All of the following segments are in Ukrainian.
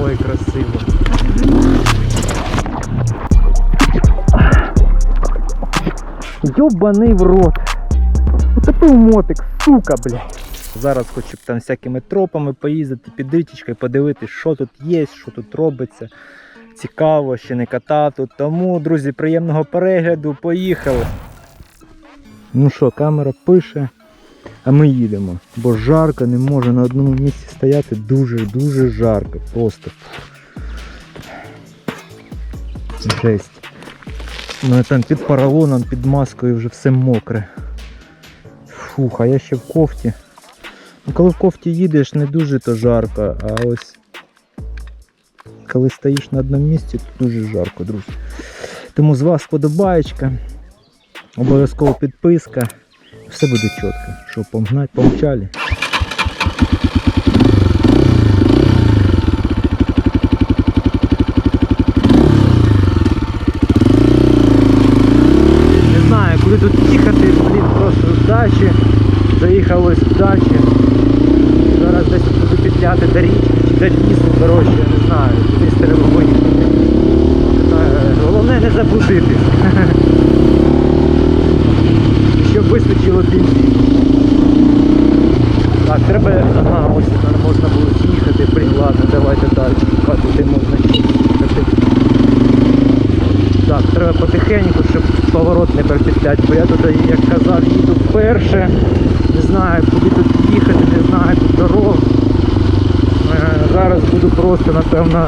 Ой, красиво. Йобаний в рот. Утопив мотик, сука, блядь. Зараз хочу б там всякими тропами поїздити під річечкою, подивитись, що тут є, що тут робиться. Цікаво, ще не катав тут. Тому, друзі, приємного перегляду, поїхали. Ну що, камера пише, а ми їдемо. Бо жарко, не може на одному місці стояти. Дуже-дуже жарко. Просто. Жесть. У мене там під поролоном, під маскою вже все мокре. Фух, а я ще в кофті. Ну, коли в кофті їдеш, не дуже то жарко, а ось коли стоїш на одному місці, то дуже жарко, друзі. Тому з вас подобаєчка, обов'язково підписка. Все буде чітко. Що, погнать, помчали. Не знаю, куди тут їхати, блін, просто з дачі. Заїхав з дачі. Зараз десь буду петляти до річки чи до лісу, коротше, я не знаю, кудись треба виїхати. Головне не заблудити. Вистачило бензин. Так, треба. Ага, ось сюди можна було з'їхати, блін, ладно, давайте далі. Шукати, де можна їхати. Так, треба потихеньку, щоб поворот не перепетлять, бо я тут, як казав, їду вперше. Не знаю, куди тут їхати, не знаю тут дорог. Е, Зараз буду просто, напевно,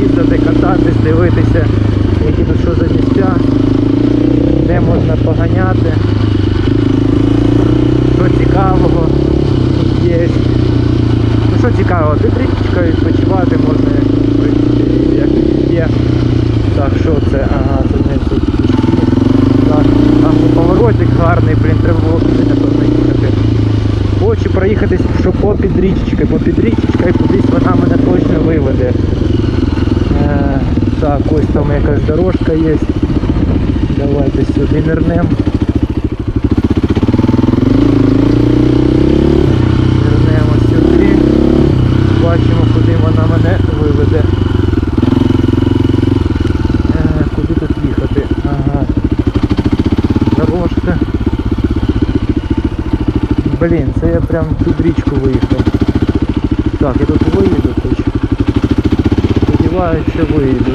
їздити, кататись, дивитися, які тут що за місця, де можна поганяти. Цікавого тут є. Ну що цікавого, під річкою відпочивати можна, як є. Так, що це? Ага, це не тут. Так, там поворотик гарний, блін, треба було туди, напевно, їхати. Хочу проїхатись, що попід річечкою, попід річечкою кудись вона мене точно виведе. Е, так, ось там якась дорожка є. Давайте сюди нирнем. Нирнемо прям під річку виїхав. Так, я тут виїду хоч. Сподіваюся, що виїду.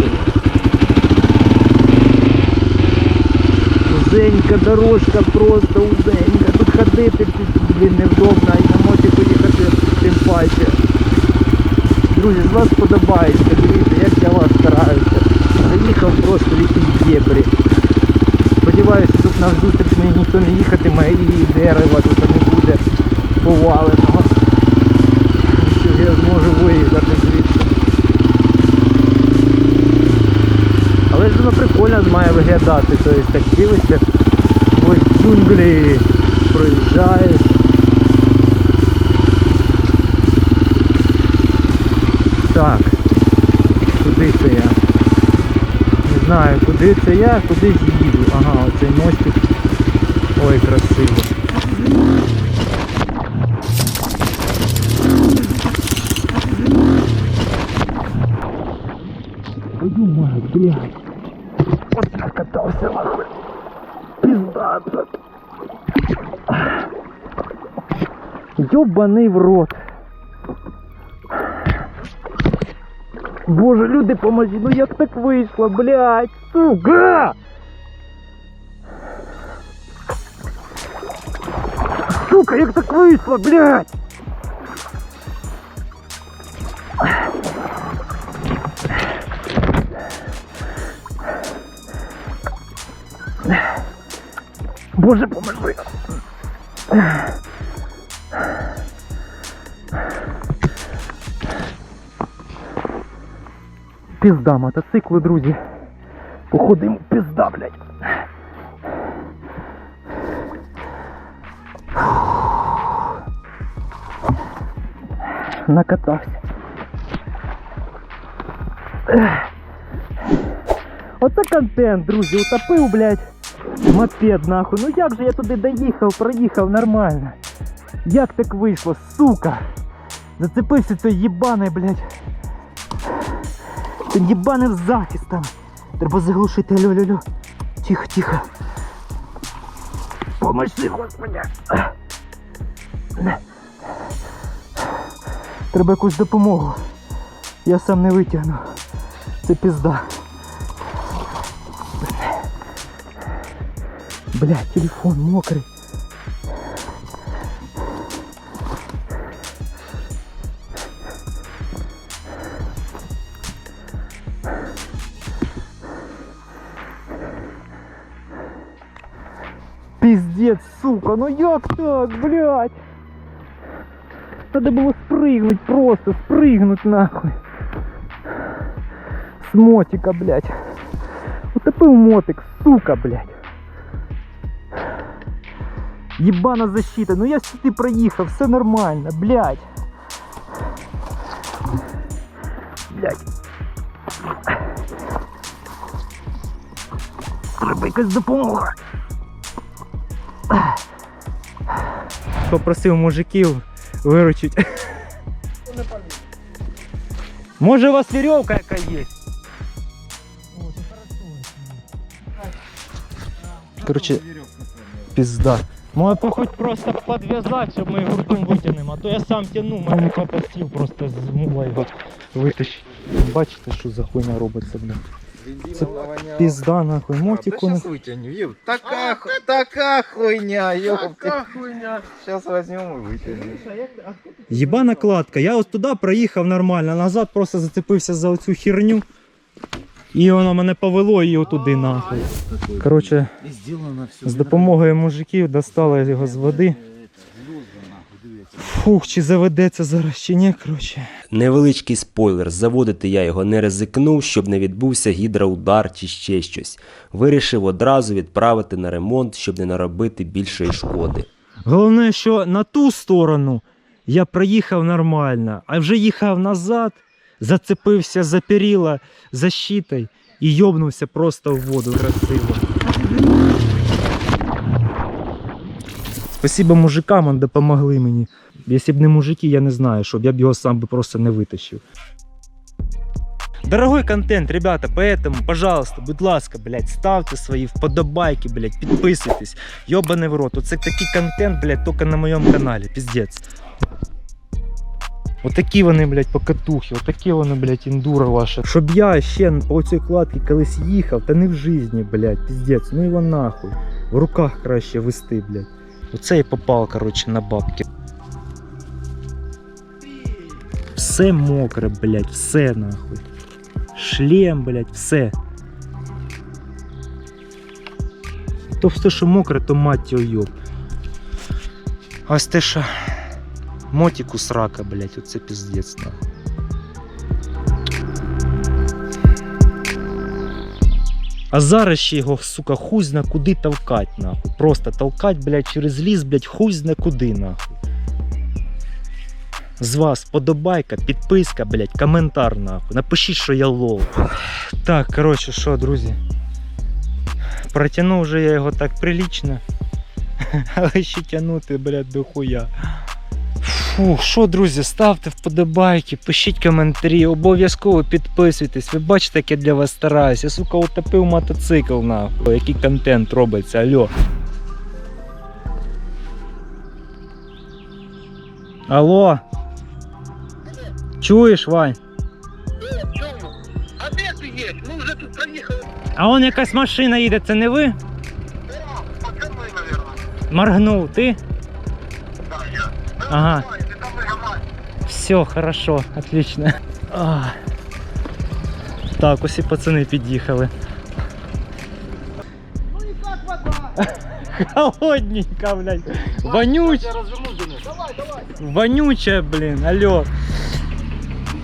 Узенька дорожка, просто узенька. Тут ходити, блін, невдобно, і на мотику їхати тим паче. Друзі, з вас подобається, дивіться, як я вас стараюся. Заїхав просто в якісь дебрі. Сподіваюся, тут на зустріч мені ніхто не їхатиме і дерева тут не буде поваленого. Що я зможу виїхати звідси. Але ж воно прикольно має виглядати, тобто так дивишся, ось джунглі проїжджаєш. Так, куди це я? Не знаю, куди це я, кудись їду. Ага, оцей мостик. Ой, красиво. Мать, блядь. Вот так катался нахуй. Пизда. Ёбаный в рот. Боже, люди, поможіть, ну як так вийшло, блядь, сука! Сука, як так вийшло, блядь! Боже, поможи! Пізда мотоцикли, друзі. Походу йому пізда, блядь. Накатався. Оце контент, друзі, утопив, блядь, Мопед нахуй. Ну як же я туди доїхав, проїхав нормально. Як так вийшло, сука? Зацепився цей їбаний, блядь. Він їбаним захистом. Треба заглушити, алло. Тихо, тихо. Помочи, господи. Треба якусь допомогу. Я сам не витягну. Це пізда. Блядь, телефон мокрий. Пиздец, сука, ну як так, блядь? Надо было спрыгнуть просто, спрыгнуть нахуй. С мотика, блядь. Утопил мотик, сука, блядь. Ебана защита, ну я сюди проїхав, все нормально, блядь. Блядь. Треба якась допомога. Попросив мужиків виручить. Може у вас веревка яка є? Короче, пизда. Може хоч просто підв'язати, щоб ми гуртом витягнемо, а то я сам тяну, мене хата сів просто змула його витащить. Бачите, що за хуйня робиться, блин. Це пізда нахуй, мотику на... вытянем, ёп. Такая, ху- такая хуйня, ёп. Такая хуйня. Сейчас возьмем и вытянем. Єбана кладка. Я от туди проїхав нормально, а назад просто зацепився за оцю херню. І воно мене повело і отуди нахуй. Коротше, з допомогою мужиків достали його з води. Фух, чи заведеться зараз чи ні, коротше. Невеличкий спойлер, заводити я його не ризикнув, щоб не відбувся гідроудар чи ще щось. Вирішив одразу відправити на ремонт, щоб не наробити більшої шкоди. Головне, що на ту сторону я проїхав нормально, а вже їхав назад, зацепився за перила защитой і йобнувся просто в воду красиво. Спасибо мужикам, вони допомогли мені. Якщо б не мужики, я не знаю, щоб я б його сам би просто не витащив. Дорогой контент, ребята, поэтому, пожалуйста, будь ласка, блядь, ставте свої вподобайки, блядь, підписуйтесь. Йобаний в рот. Оце такий контент, блядь, тільки на моєму каналі. Піздець. Отакі вони, блядь, покатухи, отакі вони, блядь, індура ваша. Щоб я ще по цій кладці колись їхав, та не в житті, блядь, піздець, ну його нахуй. В руках краще вести, блядь. Оце і попав, коротше, на бабки. Все мокре, блядь, все нахуй. Шлем, блядь, все. То все, що мокре, то мать його йоб. А ось те, що мотику срака, блядь, оце піздець нахуй. А зараз ще його, сука, хуй зна куди толкать, нахуй. Просто толкать, блядь, через ліс, блядь, хуй зна куди, нахуй. З вас подобайка, підписка, блядь, коментар, нахуй. Напишіть, що я лол. Так, коротше, що, друзі. Протягнув вже я його так прилічно. Але ще тягнути, блядь, до хуя. Фух, що, друзі, ставте вподобайки, пишіть коментарі, обов'язково підписуйтесь. Ви бачите, як я для вас стараюсь. Я, сука, утопив мотоцикл, нахуй. Який контент робиться, алло. Алло. Чуєш, Вань? А де ти є? Ми вже тут проїхали. А он якась машина їде, це не ви? Моргнув, ти? Ага. Все, хорошо, отлично. А. Так, усі пацани під'їхали. Ну і так вода. Холодненько, блядь. Вонюч, Я розвернусь до них. Давай, давай. вонюче, блін, алло.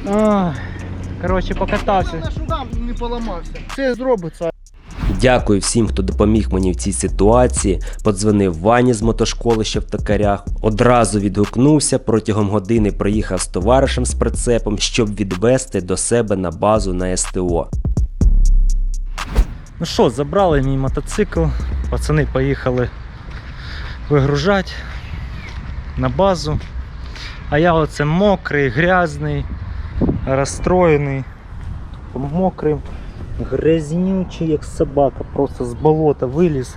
А. Коротше, покатався. Головне, що там не поламався. Це зробиться. Дякую всім, хто допоміг мені в цій ситуації. Подзвонив Вані з мотошколи, що в токарях. Одразу відгукнувся. Протягом години проїхав з товаришем з прицепом, щоб відвести до себе на базу на СТО. Ну що, забрали мій мотоцикл. Пацани поїхали вигружати на базу. А я оце мокрий, грязний, розстроєний. мокрим, грязнючий, як собака, просто з болота виліз.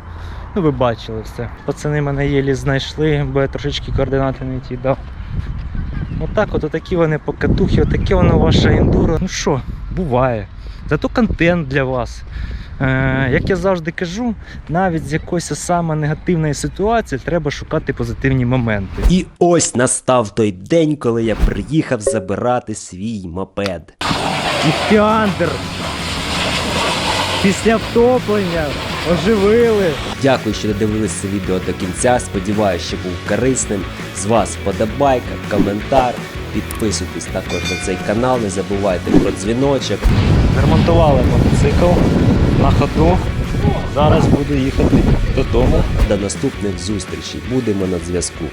Ну, ви бачили все. Пацани мене єлі знайшли, бо я трошечки координати не ті дав. Отак, от такі вони покатухи, отаке воно ваше ендуро. Ну що, буває. Зато контент для вас. Е, як я завжди кажу, навіть з якоїсь саме негативної ситуації треба шукати позитивні моменти. І ось настав той день, коли я приїхав забирати свій мопед. Іхтіандр! Після втоплення оживили. Дякую, що додивилися це відео до кінця. Сподіваюся, що був корисним. З вас вподобайка, коментар. Підписуйтесь також на цей канал, не забувайте про дзвіночок. Ремонтували мотоцикл на ходу. Зараз буду їхати додому. До наступних зустрічей. Будемо на зв'язку.